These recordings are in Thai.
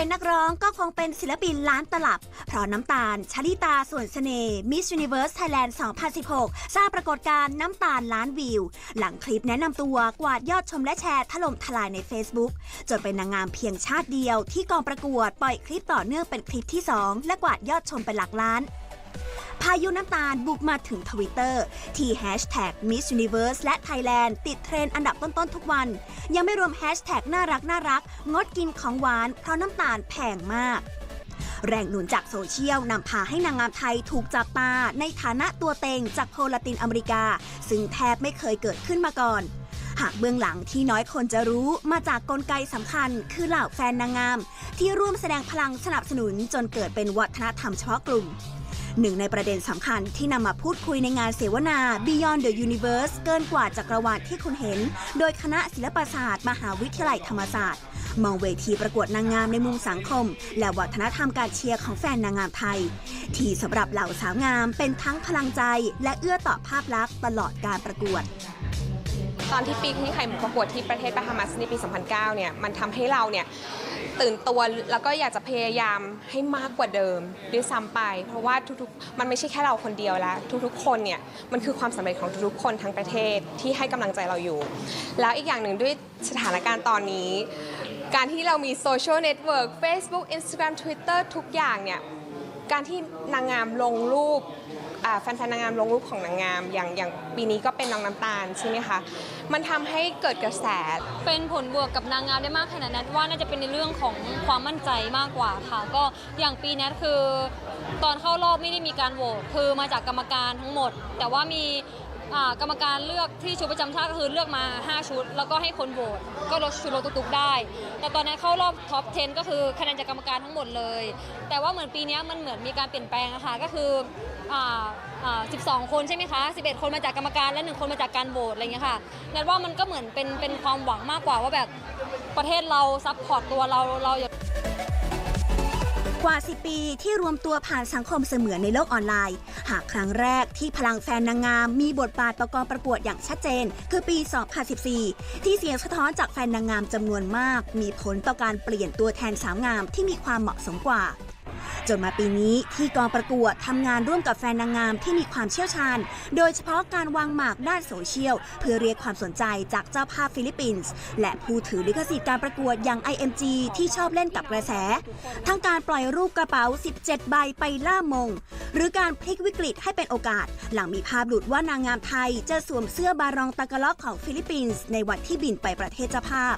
เป็นนักร้องก็คงเป็นศิลปินล้านตลับ เพราะน้ำตาลชลิตาส่วนเสน่ห์ Miss Universe Thailand 2016 สร้างปรากฏการณ์น้ำตาลล้านวิว หลังคลิปแนะนำตัวกวาดยอดชมและแชร์ถล่มทลายใน Facebook จนเป็นนางงามเพียงชาติเดียว ที่กองประกวดปล่อยคลิปต่อเนื่องเป็นคลิปที่ 2 และกวาดยอดชมเป็นหลักล้าน พายุน้ำตาลบุกมาถึงทวิตเตอร์ที่แฮชแท็ก Miss Universe และ Thailand ติดเทรนด์อันดับต้นๆทุกวัน ยังไม่รวมแฮชแท็กน่ารักน่ารักงดกินของหวานเพราะน้ำตาลแพงมาก แรงหนุนจากโซเชียลนำพาให้นางงามไทยถูกจับตา ในฐานะตัวเต็งจากโพลลาตินอเมริกา ซึ่งแทบไม่เคยเกิดขึ้นมาก่อนหากเบื้องหลังที่น้อยคนจะรู้มาจากกลไกสำคัญ คือเหล่าแฟนนางงาม ที่ร่วมแสดงพลังสนับสนุนจนเกิดเป็นวัฒนธรรมเฉพาะกลุ่ม หนึ่งในประเด็นสำคัญที่นำมาพูดคุยในงานเสวนา Beyond the Universe เกินกว่าจักรวาลที่คุณเห็น โดยคณะศิลปศาสตร์ มหาวิทยาลัยธรรมศาสตร์ มองเวทีประกวดนางงามในมุมสังคม และวัฒนธรรมการเชียร์ของแฟนนางงามไทย ที่สำหรับเหล่าสาวงามเป็นทั้งพลังใจ และเอื้อต่อภาพลักษณ์ตลอดการประกวด ตอนที่ปีที่ไข่มุกประกวดที่ประเทศบาฮามาสในปี 2009 เนี่ย มันทำให้เราเนี่ยตื่นตัวแล้วก็อยากจะพยายามให้มากกว่าเดิมด้วยซ้ำไป เพราะว่าทุกๆ มันไม่ใช่แค่เราคนเดียวแล้ว ทุกๆ คนเนี่ยมันคือความสำเร็จของทุกๆ คนทั้งประเทศที่ให้กำลังใจเราอยู่ แล้วอีกอย่างหนึ่งด้วยสถานการณ์ตอนนี้ การที่เรามีโซเชียลเน็ตเวิร์ก Facebook Instagram Twitter ทุกอย่างเนี่ย การที่นางงามลงรูปอ่าแฟนๆนางงามลงรูปของนางงาม อย่างอย่างปีนี้ก็เป็นน้องน้ำตาลใช่ไหมคะ มันทำให้เกิดกระแส เป็นผลบวกกับนางงามได้มากขนาดนั้นว่าน่าจะเป็นในเรื่องของความมั่นใจมากกว่าค่ะ ก็อย่างปีนี้คือ ตอนเข้ารอบไม่ได้มีการโหวตคือมาจากกรรมการทั้งหมด แต่ว่ามี อ่ากรรมการเลือกที่ชุดประจำชาติก็คือเลือกมา 5 ชุด แล้วก็ให้คนโหวตก็ลดชุดลดตุกๆได้ แต่ตอนนี้เข้ารอบท็อป 10 ก็คือคะแนนจากกรรมการทั้งหมดเลย แต่ว่าเหมือนปีนี้มันเหมือนมีการเปลี่ยนแปลงอะค่ะก็คืออ่าอ่า12 คนใช่ไหมคะ 11 คนมาจากกรรมการและ1คนมาจากการโหวตอะไรเงี้ยค่ะนันว่ามันก็เหมือนเป็นเป็นความหวังมากกว่าว่าแบบประเทศเราซัพพอร์ตตัวเราเราอย่า กว่า 10 ปีที่รวมตัวผ่านสังคมเสมือนในโลกออนไลน์ หากครั้งแรกที่พลังแฟนนางงาม มีบทบาทประกอบประกวดอย่างชัดเจน คือปี 2014 ที่เสียงสะท้อนจากแฟนนางงามจำนวนมาก มีผลต่อการเปลี่ยนตัวแทนสาวงามที่มีความเหมาะสมกว่า จนมาปีนี้ที่กองประกวดทำงานร่วมกับแฟนนางงามที่มีความเชี่ยวชาญ โดยเฉพาะการวางหมากด้านโซเชียล เพื่อเรียกความสนใจจากเจ้าภาพฟิลิปปินส์ และผู้ถือลิขสิทธิ์การประกวดอย่าง IMG ที่ชอบเล่นกับกระแส ทั้งการปล่อยรูปกระเป๋า 17 ใบไปล่ามง หรือการพลิกวิกฤตให้เป็นโอกาส หลังมีภาพหลุดว่านางงามไทย จะสวมเสื้อบารองตากะล็อกของฟิลิปปินส์ในวันที่บินไปประเทศเจ้าภาพ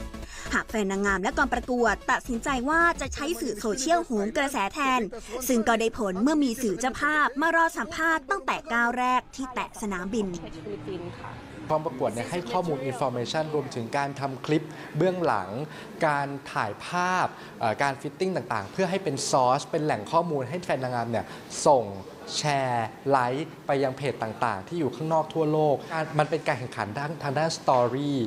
หากแฟนนางงามและกองประกวด ตัดสินใจว่าจะใช้สื่อโซเชียลโหมกระแสแทน ซึ่งก็ได้ผลเมื่อมีสื่อเจ้าภาพมารอสัมภาษณ์ตั้งแต่ก้าวแรกที่แตะสนามบินค่ะกองประกวดเนี่ยให้ข้อมูลอินโฟ a t ชันรวมถึงการทำคลิปเบื้องหลัง การถ่ายภาพการฟิตติ้งต่างๆ เพื่อให้เป็นซอสเป็นแหล่งข้อมูลให้แฟนนางงามเนี่ยส่ง แชร์ไลค์ไปยังเพจต่างๆ ที่อยู่ข้างนอกทั่วโลก มันเป็นการแข่งขันด้านทางด้านสตอรี่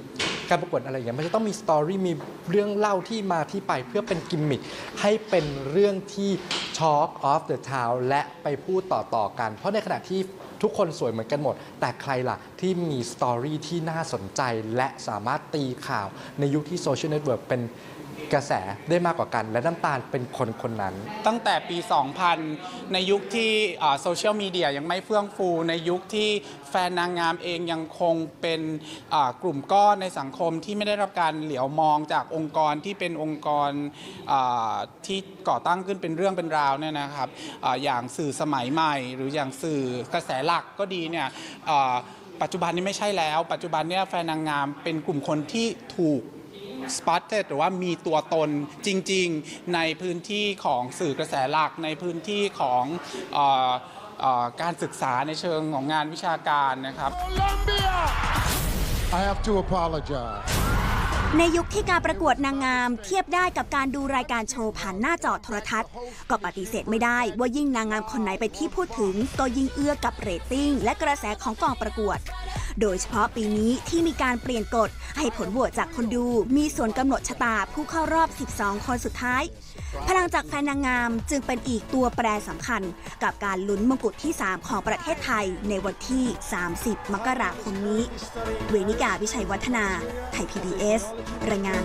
การประกวดอะไรอย่างเงี้ยมันจะต้องมีสตอรี่มีเรื่องเล่าที่มาที่ไปเพื่อเป็นกิมมิคให้เป็นเรื่องที่ Talk of the Town และไปพูดต่อๆกัน เพราะในขณะที่ทุกคนสวยเหมือนกันหมด แต่ใครล่ะ ที่มีสตอรี่ที่น่าสนใจและสามารถตีข่าวในยุคที่โซเชียลเน็ตเวิร์กเป็น กระแสได้มากกว่ากัน และน้ำตาลเป็นคนคนนั้น ตั้งแต่ปี 2000 ในยุคที่โซเชียลมีเดียยังไม่เฟื่องฟู ในยุคที่แฟนนางงามเองยังคงเป็นกลุ่มก้อนในสังคมที่ไม่ได้รับการเหลียวมองจากองค์กรที่เป็นองค์กรที่ก่อตั้งขึ้นเป็นเรื่องเป็นราวเนี่ยนะครับออย่างสื่อสมัยใหม่ หรืออย่างสื่อกระแสหลักก็ดีเนี่ยปัจจุบันนี้ไม่ใช่แล้ว ปัจจุบันเนี่ยแฟนนางงามเป็นกลุ่มคนที่ถูก spotted หรือว่ามีตัวตนจริงๆ ในพื้นที่ของสื่อกระแสหลักในพื้นที่ของเออเออการศึกษาในเชิงของงานวิชาการนะครับ I have to apologize. ในยุคที่การประกวดนางงาม เทียบได้กับการดูรายการโชว์ผ่านหน้าจอโทรทัศน์ ก็ปฏิเสธไม่ได้ว่ายิ่งนางงามคนไหนไปนที่พูดถึง ก็ยิ่งเอื้อกับเรตติ้งและกระแสของกองประกวด โดยเฉพาะปีนี้ที่มีการเปลี่ยนกฎ ให้ผลโหวตจากคนดู มีส่วนกำหนดชะตาผู้เข้ารอบ 12 คนสุดท้าย พลังจากแฟนนางงามจึงเป็นอีกตัวแปรสำคัญ กับการลุ้นมงกุฎที่ 3 ของประเทศไทยในวันที่ 30 มกราคมนี้ เวนิกาวิชัยวัฒนา ไทย PBS รายงาน